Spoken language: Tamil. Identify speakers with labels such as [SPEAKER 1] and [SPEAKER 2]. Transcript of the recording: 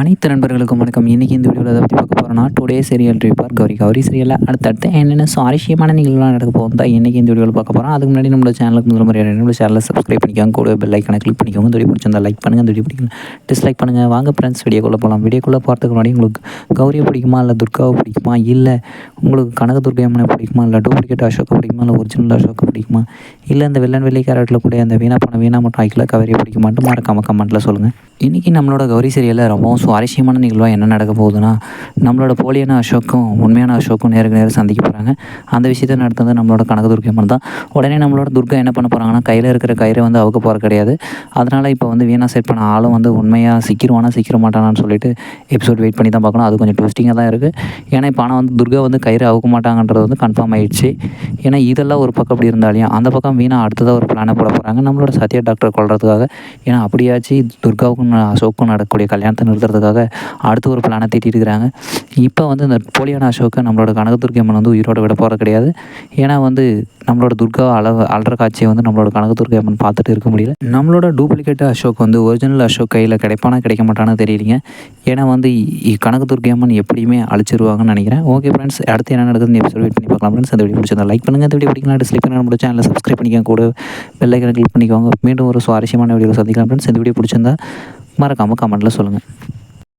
[SPEAKER 1] அனைத்து நண்பர்களுக்கும் வணக்கம். இன்றைக்கி இந்த வீடியோவில் அதை பற்றி பார்க்க போகிறோம்னா டுடே சீரியல் ரிப்பார் கௌரி. கௌரி சீரியலில் அடுத்தடுத்து என்னென்ன சுவாரஸ்யமான நிகழ்வுலாம் நடக்க போகும் தான் இன்றைக்கி இந்த வீடியோவில் பார்க்க போகிறோம் அதுக்கு முன்னாடி நம்மளோட சேனலுக்கு முதல் முறையாக நம்மளோட சேனலை சப்ஸ்கிரைப் பண்ணிக்கோங்க. கூட பெல் ஐக்கனை கிளிக் பண்ணிக்கோங்க. வீடியோ பிடிச்சிருந்தா லைக் பண்ணுங்கள் துடி வீடியோ டிஸ்லைக் பண்ணுங்கள் வாங்க ஃப்ரெண்ட்ஸ் வீடியோக்குள்ளே போகலாம் வீடியோக்குள்ளே போகிறதுக்கு முன்னாடி உங்களுக்கு கௌரியை பிடிக்குமா இல்லை துர்காவை பிடிக்குமா இல்லை உங்களுக்கு கனக துர்கையம்மனை பிடிக்குமா இல்லை டூப்ளிகேட் அசோக்கை பிடிக்குமா இல்லை ஒரிஜினல் அசோக்கை பிடிக்குமா இல்லை இந்த வெள்ளன் வெள்ளி கேரட்டில் கூட அந்த வீணா பண்ண வீணா மட்டும் ஐக்கில் கவரியை பிடிக்குமான்ட்டு மறக்காமல் கமெண்ட்டில் சொல்லுங்கள் இன்றைக்கி நம்மளோட கௌரி சீரியலில் ரொம்பவும் சுவாரஸ்யமான நிகழ்வாக என்ன நடக்க போகுதுன்னா நம்மளோட போலியான அசோக்கும் உண்மையான அசோக்கும் நேருக்கு நேரம் சந்திக்க போகிறாங்க அந்த விஷயத்தை நடத்துறது நம்மளோட கணக்கு அம்மன் தான். உடனே நம்மளோட துர்கா என்ன பண்ண போகிறாங்கன்னா கையில் இருக்கிற கயிறை வந்து அவுக்க போகிற கிடையாது. அதனால் இப்போ வந்து வீணா செட் பண்ண ஆளும் வந்து உண்மையாக சிக்கிருவானா சிக்கிர மாட்டானான்னு சொல்லிட்டு எபிசோட் வெயிட் பண்ணி தான் பார்க்கணும். அது கொஞ்சம் ட்விஸ்டிங்காக தான் இருக்குது ஏன்னா இப்போ ஆனால் வந்து துர்கா வந்து கயிறு அவுக்க மாட்டாங்கன்றது வந்து கன்ஃபார்ம் ஆயிடுச்சு. ஏன்னா இதெல்லாம் ஒரு பக்கம் அப்படி இருந்தாலையும் அந்த பக்கம் வீணா அடுத்ததாக ஒரு பிளானை போட போகிறாங்க நம்மளோட சத்யா டாக்டர் கொள்றதுக்காக ஏன்னா அப்படியாச்சு துர்காவுக்கும் அசோக்கும் நடக்கக்கூடிய கல்யாணத்தை நிறுத்துறதுக்காக அடுத்து ஒரு பிளானை தீட்டிட்டு இருக்கிறாங்க. இப்போ வந்து இந்த போலியான அசோக்கை நம்மளோட கனகதுர்க்கி அம்மன் வந்து உயிரோட விட போகிறது கிடையாது. ஏன்னா வந்து நம்மளோட துர்கா அளவு அல்ற காட்சியை வந்து நம்மளோட கனகதுர்க்கி அம்மன் பார்த்துட்டு இருக்க முடியல. நம்மளோட டூப்ளிகேட் அசோக் வந்து ஒரிஜினல் அசோக் கையில் கிடைப்பானா கிடைக்க மாட்டானு தெரியலிங்க. ஏன்னா வந்து கனகதுர்க்கி அம்மன் எப்படியுமே அழிச்சிருவாங்கன்னு நினைக்கிறேன். ஓகே ஃப்ரெண்ட்ஸ் அடுத்து என்ன நடக்குதுன்னு எபிசோட் வெயிட் பண்ணி பார்க்கலாம் ஃப்ரெண்ட்ஸ் அந்த வீடியோ பிடிச்சிருந்தா லைக் பண்ணுங்கள் இந்த வீடியோ பிடிக்கலாம் டிஸ்லைக் பண்ணுங்க. நம்மளோட சேனலை சப்ஸ்கிரைப் பண்ணிக்கோங்க. கூட பெல் கிளிக் பண்ணிக்கோங்க. மீண்டும் ஒரு சுவாரஸ்யமான வீடியோ சந்திக்கலாம் ஃப்ரெண்ட்ஸ் இந்த வீடியோ பிடிச்சிருந்தா மறக்காமல் கமெண்ட்டில் சொல்லுங்கள்